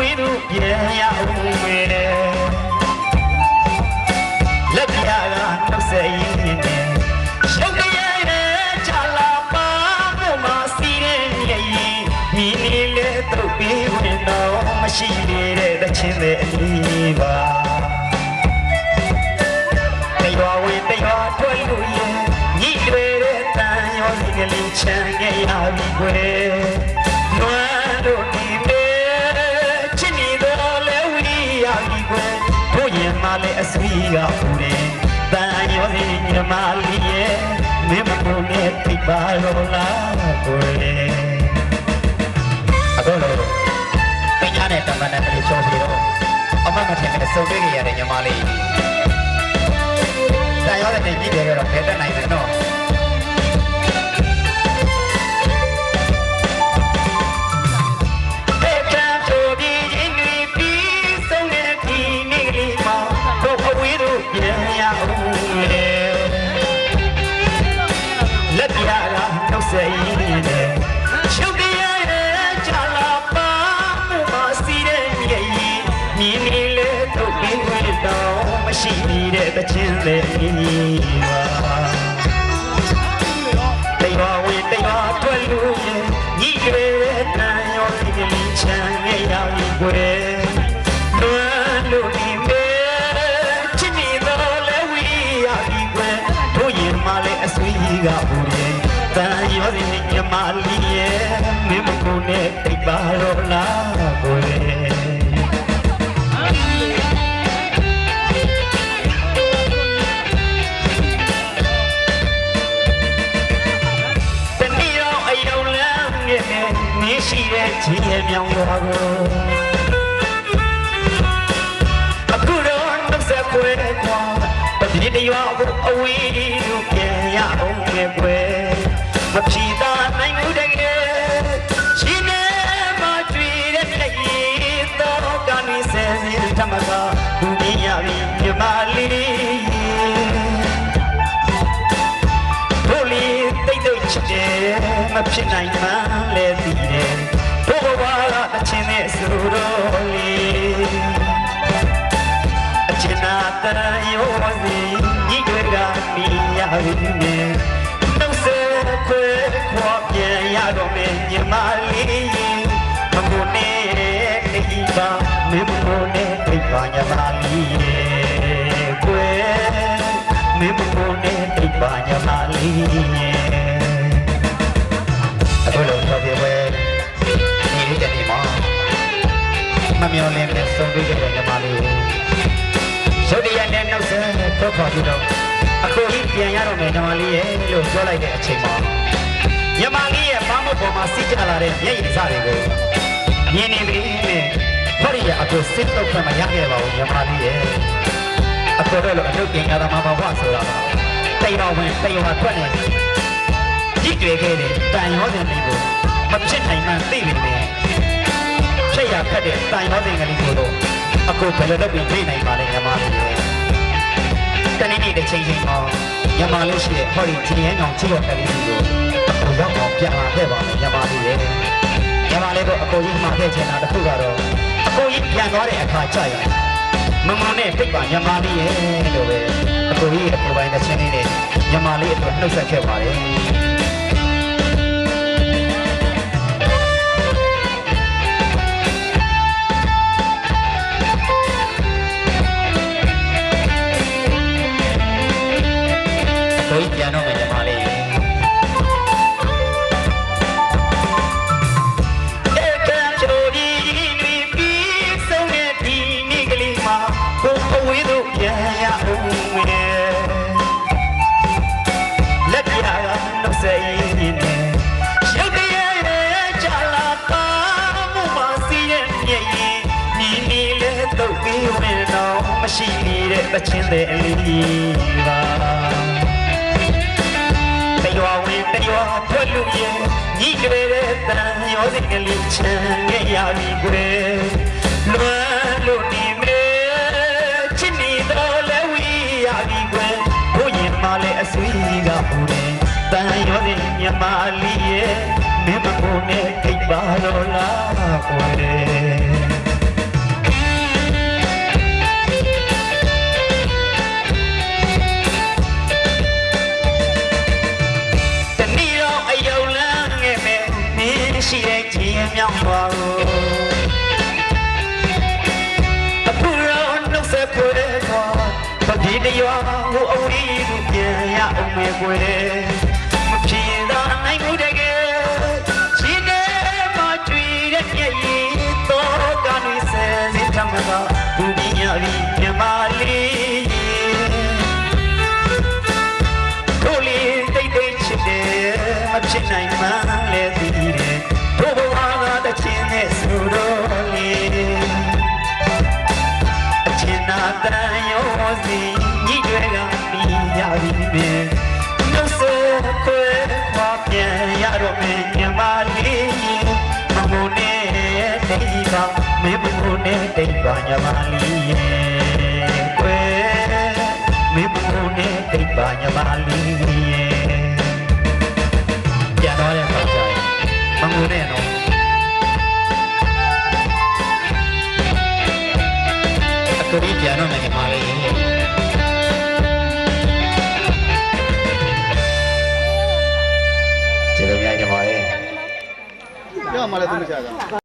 ဝေးတို့ပြန်ရအောင်မယ်လက်ပြာကနောက်ဆက်ရင်းနေရုပ်ရည်နဲ့ချလာပါဘုမစီတဲ့ရဲ့ဒီနေ့လေတို့ပြီးဝင်တော့မရှိနေတဲ့တချင်းပဲအလီပါတေရောဝေးတေရောထွက်လို့ရညိတွေတဲ့တန်ရောဒီကလေးချမ်းရရပြီကွယ် ကပူတယ်တန်ရောစီညီမလေးရဲ့မင်းမကုန်နဲ့ပြပါတော့လားကွယ်အခုလို့ပညာနဲ့တမန်နဲ့တည်းချောစီတော့အမမထင်နဲ့စုံတွေ့ကြရတဲ့ညီမလေးတန်ရောတဲ့ကြည့်တယ်ကတော့ဖဲတက်နိုင်တယ်နော် မရှိတဲ့တခြင်းလေးပါတိမ်ပါဝင်တိမ်ပါထွက်လို့ရဲ့ညီတွေတန်ရောဒီကလေးချမ်းငယ်ရပြီကွယ်လွမ်းလို့ဒီမေချစ်နေတော့လဲဝီရပြီကွယ်တို့ရင်မလဲအဆွေးကဘူးရဲ့တန်ရောဒီညမလေးရဲ့မင်းမကုန်းနဲ့တိမ်ပါတော့လား လမ်းနဲ့မင်းရှိတဲ့ခြေရဲ့မြောင်ရွာကိုအခုတော့နှုတ်ဆက်ခွဲကွာပတိတရွာကိုအဝေးလို့ပြန်ရအောင်ငယ်ကွယ်မဖြီသာနိုင်မှုတကယ်ရှင်နေမတွေ့တဲ့လက်ရည်တော့ကံစဲစင်ဓမ္မကဘူမြင်ရပြီမြမလေးတို့လီတိတ်တိတ်ချစ်တယ်မဖြစ်နိုင်မှ တရယောစီညီတွေကမိရပြီနဲ့နှုတ်ဆက်ခွဲခွာပြန်ရတော့မယ်ညီမလေးမမုန်နဲ့နေပါမင်းမုန်နဲ့ပြပါညီမလေးရဲ့ကွယ်မင်းမမိုးနဲ့ပြပါညမလေးအခုလုံးတော့ပြေပဲဒီလေးတည်းမှာမမျောလင်းနဲ့ဆုံးတွေ့ကြတဲ့ညမလေး ရုတ်တရက်နဲ့နောက်ဆက်တော့ခေါ်ပြီးတော့အခုကြီးပြန်ရတော့မယ်ညမလေးရဲ့လို့ပြောလိုက်တဲ့အချိန်မှာညမလေးရဲ့ဘာမို့ပေါ်မှာစီးကြလာတဲ့မျက်ရည်စတွေကိုမြင်နေပြီနဲ့ဟောရီရအခုစစ်တော့ခွင့်မရခဲ့ပါဘူးညမလေးရဲ့အပေါ်တော့လို့အလုပ်ပြင်ရတာမှာပါဘဆိုတာပါတိတ်တော်ဝင်တိတ်တော်ထွက်နေကြည့်တွေ့ခဲ့တယ်တန်ရောစင်လေးကိုမဖြစ်နိုင်မှသိနေတယ်ဖြစ်ရခက်တဲ့တန်ရောစင်ကလေးကိုတော့ အခုဘယ်လိုလုပ်ပြီးသိနိုင်ပါလဲညီမလေးတနေ့နေ့တစ်ချိန်ချိန်မှာညီမလေးရှိတဲ့ဟောဒီဒီရဲကောင်ကြည့်ရတဲ့လေးကိုအခုရောက်အောင်ပြန်လာခဲ့ပါမယ်ညီမလေးရဲ့ညီမလေးတို့အကိုကြီးမှာခဲ့ချင်တာတစ်ခုကတော့အကိုကြီးပြန်သွားတဲ့အခါကြာရင်မမနဲ့ပြိတ်ပါညမာလေးရဲ့လို့ပဲအကိုကြီးရဲ့ကိုယ်ပိုင်တဲ့ချင်းလေးနဲ့ညမာလေးအတွက်နှုတ်ဆက်ခဲ့ပါတယ် မှာဘုံအဝေးတို့ပြန်ရအောင်မယ်လက်ပြာကနှုတ်ဆက်ရင်းနဲ့ရုပ်တရက်ရဲ့ကြာလာပါမှုမစီရဲ့မြေရင်ညီနီလဲတော့ပြီးဝင်တော့မရှိနေတဲ့တချင်းတဲ့အလေးပါတရွာဝင်တရွာထွက်လို့ရဲ့ညီတွေတဲ့တန်ရောစင်ကလေးချမ်းခဲ့ရပြီကွယ်လွမ်း မြမလေးရဲ့မင်းမကိုနဲ့ခိတ်ပါတော့လားကွယ်တနည်းတော့အယုံလန်းငယ်မဲ့မင်းရှိတဲ့ခြင်းမြောင်းပါကိုဆက်ခွဲခွာပတိတရွာဟိုအဝေးကိုပြန်ရအောင်မယ်ကွယ် ဘူပညာပြီးမြမလေးကိုလေးတိတ်တိတ်ချစ်တယ်မဖြစ်နိုင်မှလဲသိတယ်တို့ဘဝကတချင်နဲ့ဆိုတော့လေအချင်နာတန်ရောစီညှိတွေကပြီးရပြီပဲနှုတ်ဆက်ခွဲခွာပြန်ရတော့မယ်ညမလေးမမုန်နဲ့တိတ်ပါ မင်းမမုန်နဲ့တိတ်ပါညမလေးရဲ့ကွယ်မင်းဘုံနဲ့တိတ်ပါညမလေးရဲ့ပြန်တော့တဲ့ခါကျရင်မငုံနဲ့တော့အခုဒီပြန်တော့မယ်ညမလေးကျေးဇူးများညမလေးပြောမှလည်းသူမချတာ